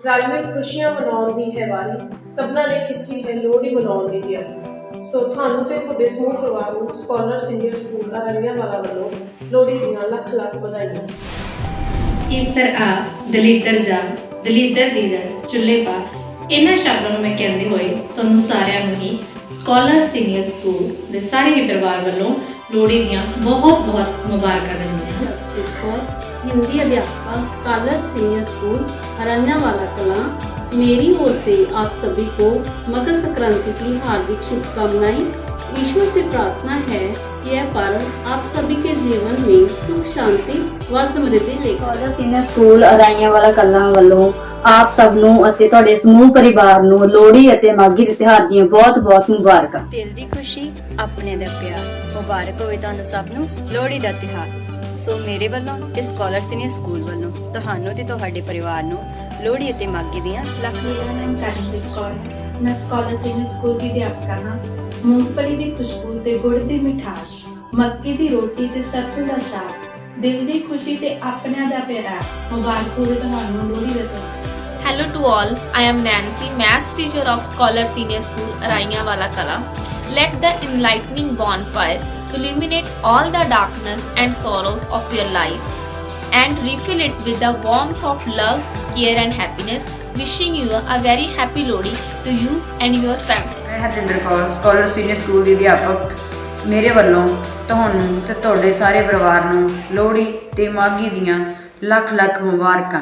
ਰਲ ਖੁਸ਼ੀਆਂ ਮਨਾਉਣ ਦੀ ਹੈ ਵਾਰੀ ਸਭਨਾ ਨੇ ਖਿੱਚੀ ਹੈ ਲੋਹੜੀ ਮਨਾਉਣ ਦੀ ਦਿਹਾੜੀ ਸੋ ਤੁਹਾਨੂੰ ਤੇ ਤੁਹਾਡੇ ਸਮੂਹ ਪਰਿਵਾਰ ਨੂੰ ਸਕਾਲਰ ਸੀਨੀਅਰ ਸਕੂਲ ਅਰਣੀਆਂ ਵਾਲਾ ਵੱਲੋਂ ਲੋਹੜੀ ਦੀਆਂ ਲੱਖ ਲੱਖ ਵਧਾਈਆਂ। ਇਸ ਤਰ੍ਹਾਂ ਦਲਿੱਦਰ ਜਾ ਦਲਿੱਦਰ ਦੀ ਜਾ ਚੁੱਲ੍ਹੇ ਪਾ ਇਹਨਾਂ ਸ਼ਬਦਾਂ ਨੂੰ ਮੈਂ ਕਹਿੰਦੇ ਹੋਏ ਤੁਹਾਨੂੰ ਸਾਰਿਆਂ ਨੂੰ ਹੀ ਸਕਾਲਰ ਸੀਨੀਅਰ ਸਕੂਲ ਦੇ ਸਾਰੇ ਪਰਿਵਾਰ ਵੱਲੋਂ ਲੋਹੜੀ ਦੀਆਂ ਬਹੁਤ ਬਹੁਤ ਮੁਬਾਰਕਾਂ ਦਿੰਦੀ ਹਾਂ। हिंदी अध्यापका स्कॉलर सीनियर स्कूल अरण्या वाला कला मेरी ओर से आप सभी को मकर संक्रांति की हार्दिक शुभकामनाएं ईश्वर से प्रार्थना है कि यह पर्व आप सभी के जीवन में सुख शांति व समृद्धि लेकर ਕਾਲਜ ਸੀਨੀਅਰ ਸਕੂਲ ਅਰਾਈਆਂ ਵਾਲਾ ਕਲਾਂ ਵੱਲੋਂ ਆਪ ਸਭ ਨੂੰ ਅਤੇ ਤੁਹਾਡੇ ਸਮੂਹ ਪਰਿਵਾਰ ਨੂੰ ਲੋਹੜੀ ਅਤੇ ਮਾਘੀ ਦੇ ਤਿਉਹਾਰ ਦੀਆਂ ਬਹੁਤ-ਬਹੁਤ ਮੁਬਾਰਕਾਂ ਦਿਲ ਦੀ ਖੁਸ਼ੀ ਆਪਣੇ ਦਾ ਪਿਆਰ ਮੁਬਾਰਕ ਹੋਵੇ ਤੁਹਾਨੂੰ ਸਭ ਨੂੰ ਲੋਹੜੀ ਦਾ ਤਿਉਹਾਰ ਸੋ ਮੇਰੇ ਵੱਲੋਂ ਤੇ ਸਕਾਲਰ ਸੀਨੀਅਰ ਸਕੂਲ ਵੱਲੋਂ ਤੁਹਾਨੂੰ ਤੇ ਤੁਹਾਡੇ ਪਰਿਵਾਰ ਨੂੰ ਲੋਹੜੀ ਅਤੇ ਮਾਘੀ ਦੀਆਂ ਲੱਖ ਮੇਰਾ ਨਾਮ ਕਰਨਦੀਪ ਕੌਰ ਹੈ ਮੈਂ ਸਕਾਲਰ ਸੀਨੀਅਰ ਸਕੂਲ ਦੀ ਅਧਿਆਪਕਾ ਹਾਂ। ਮੂੰਗਫਲੀ ਦੀ ਖੁਸ਼ਬੂ ਤੇ ਗੁੜ ਦੀ ਮਿਠਾਸ ਮੱਕੀ ਦੀ ਰੋਟੀ ਤੇ ਸਰਸੋਂ ਦਾ ਸਾਗ ਦਿਲ ਦੀ ਖੁਸ਼ੀ ਤੇ ਆਪਣਿਆਂ ਦਾ ਪਿਆਰ। ਮੁਬਾਰਕ ਹੋਵੇ ਤੁਹਾਨੂੰ ਲੋਹੜੀ ਦਾ ਤਿਉਹਾਰ। Hello to all, I am Nancy, Maths teacher of Scholar Senior School, Araiya Wala Kala. Let the enlightening bonfire illuminate all the darkness and sorrows of your life and refill it with the warmth of love, care, and happiness. Wishing you a very happy Lodi to you and your family. ਮੈਂ Harjinder Kaur scholar senior school ਦੀ ਅਧਿਆਪਕ ਮੇਰੇ ਵੱਲੋਂ ਤੁਹਾਨੂੰ ਤੇ ਤੁਹਾਡੇ ਸਾਰੇ ਪਰਿਵਾਰ ਨੂੰ ਲੋਹੜੀ ਤੇ ਮਾਘੀ ਦੀਆਂ ਲੱਖ ਲੱਖ ਮੁਬਾਰਕਾਂ